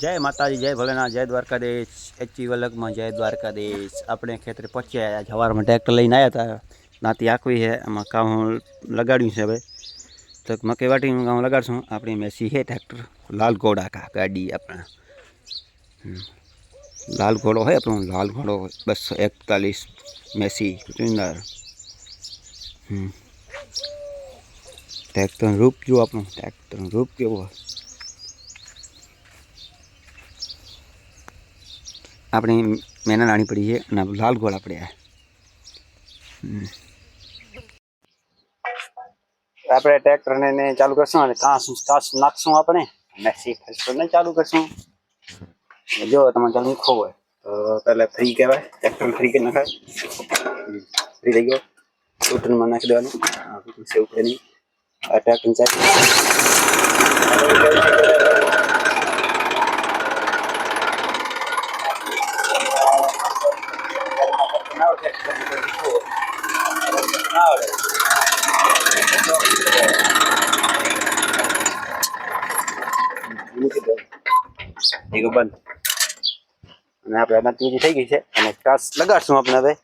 જય માતાજી, જય ભોલેનાથ, જય દ્વારકાધીશ એચી વલગમાં જય દ્વારકાધીશ. આપણે ખેતરે પહોંચ્યા સવારમાં ટ્રેક્ટર લઈને આવ્યા હતા. નાતી આખવી છે. એમાં કામ લગાડ્યું છે હવે. તો મકે વાટીનું કામ લગાડશું. આપણી મેસી છે ટ્રેક્ટર. લાલ ઘોડા કા ગાડી આપણા. લાલ ઘોડો હોય આપણો. લાલ ઘોડો બસો એકતાલીસ મેસી ચુંદર. હમ. ટ્રેક્ટરનું રૂપ જુઓ આપણું. ટ્રેક્ટરનું રૂપ કેવું હોય. આપણી મહેનત આણી પડી છે અને લાલ ગોળ આપણે આ હમ. આપણે ટ્રેક્ટરને ને ચાલુ કરશું અને કાંસ કાંસ નાખશું આપણે મેસી ફેસ્ટરને ચાલુ કરશું અને જો તમારે ચાલુ મૂકવો હોય તો પહેલાં ફ્રી કહેવાય ટ્રેક્ટર ફ્રી કરી નખાય ફ્રી થઈ ગયો સ્કૂટરમાં નાખી દેવાનું આ બધું સેવ કરે નહીં આ ટ્રેક્ટર ચાલુ ઠીક બંધ. અને આપણે ત્રીજી થઈ ગઈ છે. અને કાસ લગાડશું આપણે હવે.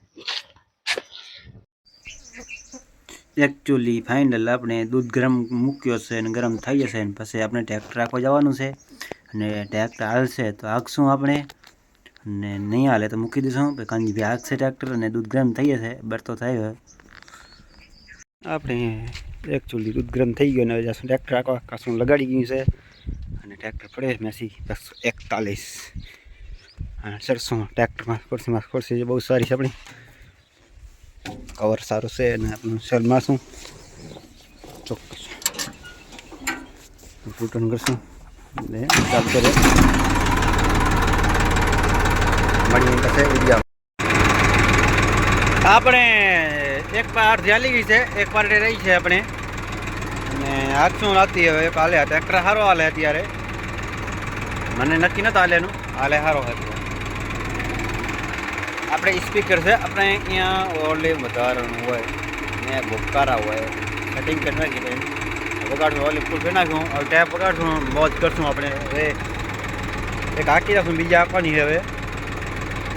એકચ્યુઅલી ફાઇનલ આપણે દૂધ ગરમ મૂક્યો છે અને ગરમ થઈ જશે. અને પછી આપણે ટ્રેક્ટર રાખવા જવાનું છે. અને ટ્રેક્ટર હાલશે તો હાંકશું આપણે. અને નહીં હાલે તો મૂકી દઈશું પછી કાંજી છે ટ્રેક્ટર અને દૂધ ગરમ થઈ જશે બરતો થઈ ગયો આપણે એકચ્યુઅલી દૂધ ગરમ થઈ ગયો હવે જશું ટ્રેક્ટર આખો કાસું લગાડી ગયું છે. અને ટ્રેક્ટર પડે મેસી બસો એકતાલીસ. અને સરસો ટ્રેક્ટરમાં ખુરશીમાં ખુરશી બહુ સારી છે આપણી. કવર સારું છે અને આપણું સેલ મારશું ચોક્કસ. ફૂટન કરશું. ને ચાલુ કરે આપણે એક પાર ચાલી ગઈ છે, એક પાર્ટે રહી છે આપણે. અને હાથશું રાતી હવે? એક હાલે એક સારો હાલે અત્યારે. મને નક્કી નતા હાલેનું. હાલે સારો હતો આપણે સ્પીકર છે, આપણે અહીંયા વોલ્યુમ વધારવાનું હોય. ને ભૂકારા હોય. સેટિંગ કરી નાખી વગાડશું વોલ્યુમ ફૂલ કરી નાખ્યું હવે ટેપ વગાડશું મોજ કરશું આપણે. હવે એક હાકી રાખશું, બીજા આપવાની હવે.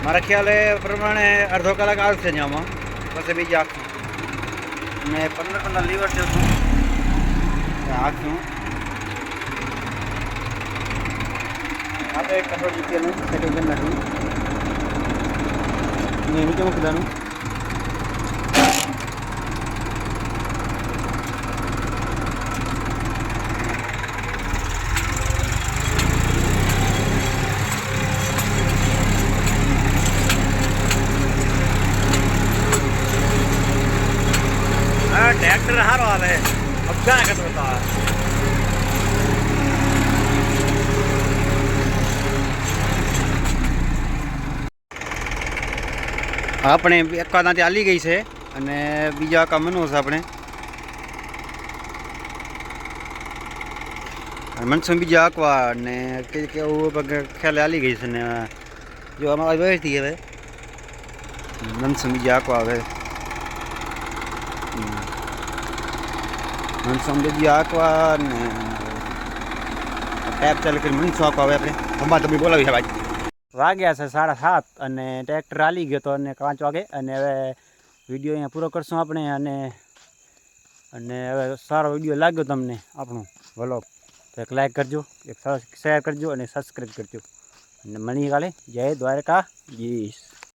મારા ખ્યાલે પ્રમાણે અડધો કલાક આવશે ને આમાં. પછી બીજા આખું. ને પંદર પંદર લીવર જશું આખું. આપણે કઠોળ જીતીનું સેટિંગ કરી નાખ્યું. ને નીચે કેમ દેવાનું ટ્રેક્ટર સારો હાલે અફઘાન કરતો હતો આપણે એકા ત્યાંથી હાલી ગઈ છે અને બીજા કામ મનો છે આપણે. મનસું બીજા આકવા ને કે કેવું ખ્યાલે હાલી ગઈ છે ને, જો આમાં વહેતી હવે. મનસું બીજા આકવા હવે. મનસું બીજા આંકવા ને ટેપ ચાલુ કરી મનસો આંકવા હવે આપણે. ખંભા તમે બોલાવી છે ભાઈ. વાગ્યા છે સાડા સાત અને ટ્રેક્ટર હાલી ગયો તો અને પાંચ વાગે અને હવે વીડિયો અહીંયા પૂરો કરશું આપણે અને અને હવે સારો વીડિયો લાગ્યો તમને આપણું. વ્લોગ તો એક લાઈક કરજો, એક શેર કરજો અને સબસ્ક્રાઈબ કરજો. અને મળી કાલે. જય દ્વારકા જીશ